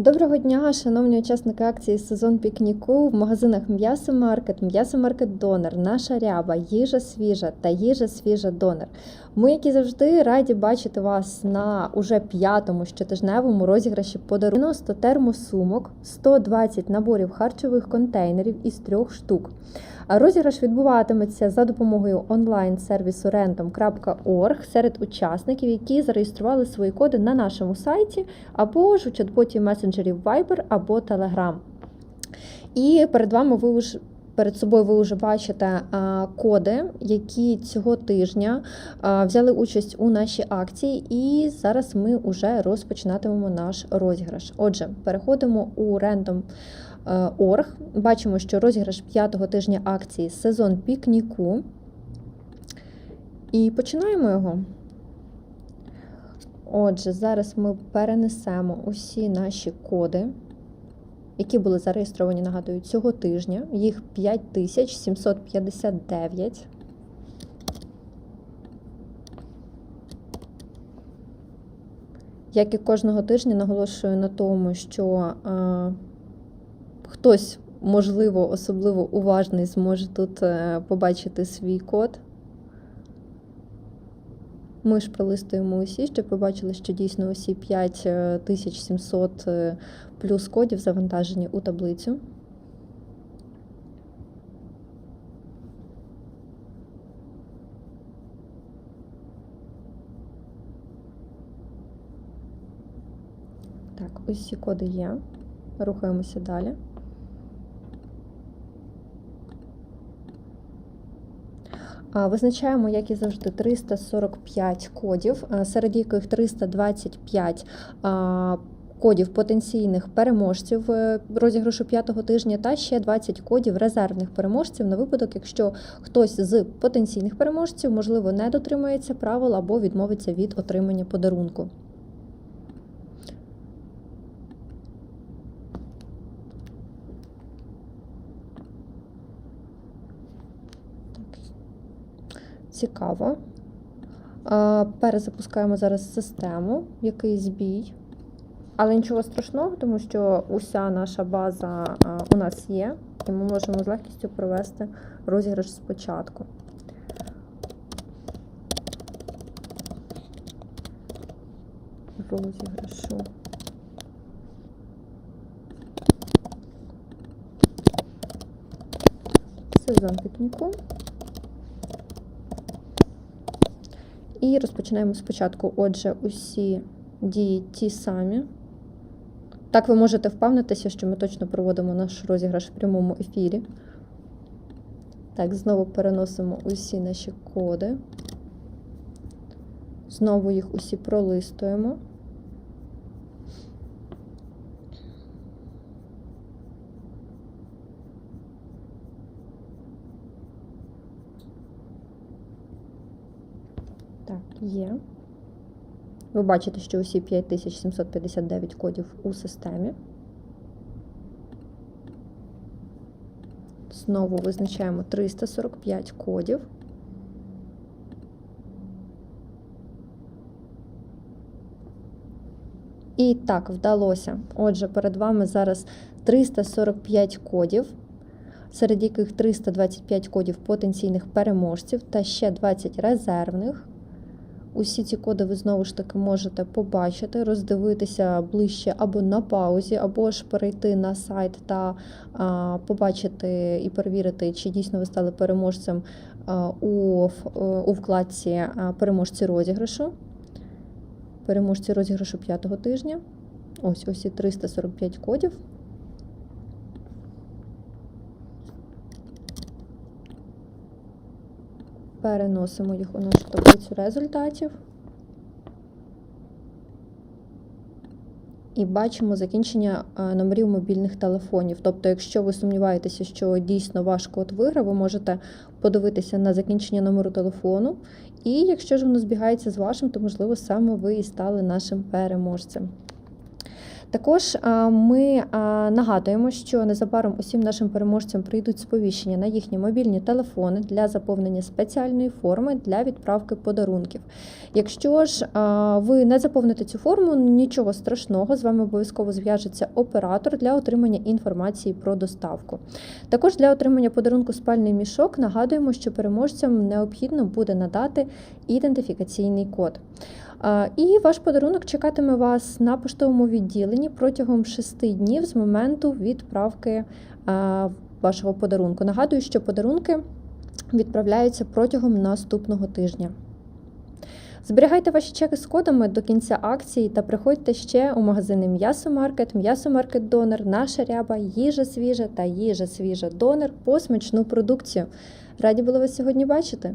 Доброго дня, шановні учасники акції Сезон пікніку в магазинах М'ясомаркет, М'ясомаркет Донор, Наша Ряба, Їжа Свіжа та Їжа Свіжа Донор. Ми, як і завжди, раді бачити вас на уже п'ятому щотижневому розіграші подарунку 90 термосумок, 120 наборів харчових контейнерів із трьох штук. Розіграш відбуватиметься за допомогою онлайн-сервісу random.org серед учасників, які зареєстрували свої коди на нашому сайті або ж у чат-боті месенджерів Viber або Telegram. І перед вами ви вже Перед собою ви вже бачите коди, які цього тижня взяли участь у нашій акції, і зараз ми вже розпочинатимемо наш розіграш. Отже, переходимо у Random.org. Бачимо, що розіграш п'ятого тижня акції сезон пікніку. І починаємо його. Отже, зараз ми перенесемо усі наші коди які були зареєстровані, нагадую, цього тижня. Їх 5759. Як і кожного тижня наголошую на тому, що е, хтось, можливо, особливо уважний, зможе тут е, побачити свій код. Ми ж пролистуємо усі, щоб побачили, що дійсно усі 5700 е, плюс кодів завантажені у таблицю. Так, усі коди є. Рухаємося далі. Визначаємо, як і завжди, 345 кодів, серед яких 325 кодів потенційних переможців е, розіграшу п'ятого тижня, та ще 20 кодів резервних переможців на випадок, якщо хтось з потенційних переможців, можливо, не дотримується правил або відмовиться від отримання подарунку. Цікаво. Перезапускаємо зараз систему, який збій. Але нічого страшного, тому що уся наша база у нас є, і ми можемо з легкістю провести розіграш спочатку. Розіграшу. Сезон пікніку. І розпочинаємо спочатку. Отже, усі дії ті самі. Так, ви можете впевнитися, що ми точно проводимо наш розіграш в прямому ефірі. Так, знову переносимо усі наші коди. Знову їх усі пролистуємо. Так, є. Ви бачите, що усі 5759 кодів у системі. Знову визначаємо 345 кодів. І так, вдалося. Отже, перед вами зараз 345 кодів, серед яких 325 кодів потенційних переможців та ще 20 резервних. Усі ці коди ви знову ж таки можете побачити, роздивитися ближче або на паузі, або ж перейти на сайт та а, побачити і перевірити, чи дійсно ви стали переможцем а, у, у вкладці переможці розіграшу. Переможці розіграшу п'ятого тижня. Ось ось і 345 кодів. Переносимо їх у нашу таблицю результатів. І бачимо закінчення е, номерів мобільних телефонів. Тобто, якщо ви сумніваєтеся, що дійсно ваш код виграв, ви можете подивитися на закінчення номеру телефону. І якщо ж воно збігається з вашим, то, можливо, саме ви і стали нашим переможцем. Також ми нагадуємо, що незабаром усім нашим переможцям прийдуть сповіщення на їхні мобільні телефони для заповнення спеціальної форми для відправки подарунків. Якщо ж ви не заповните цю форму, нічого страшного, з вами обов'язково зв'яжеться оператор для отримання інформації про доставку. Також для отримання подарунку спальний мішок нагадуємо, що переможцям необхідно буде надати ідентифікаційний код. А, І ваш подарунок чекатиме вас на поштовому відділенні протягом 6 днів з моменту відправки вашого подарунку. Нагадую, що подарунки відправляються протягом наступного тижня. Зберігайте ваші чеки з кодами до кінця акції та приходьте ще у магазини М'ясомаркет, М'ясомаркет Донор, Наша Ряба, Їжа свіжа та Їжа свіжа Донор по смачну продукцію. Раді були вас сьогодні бачити.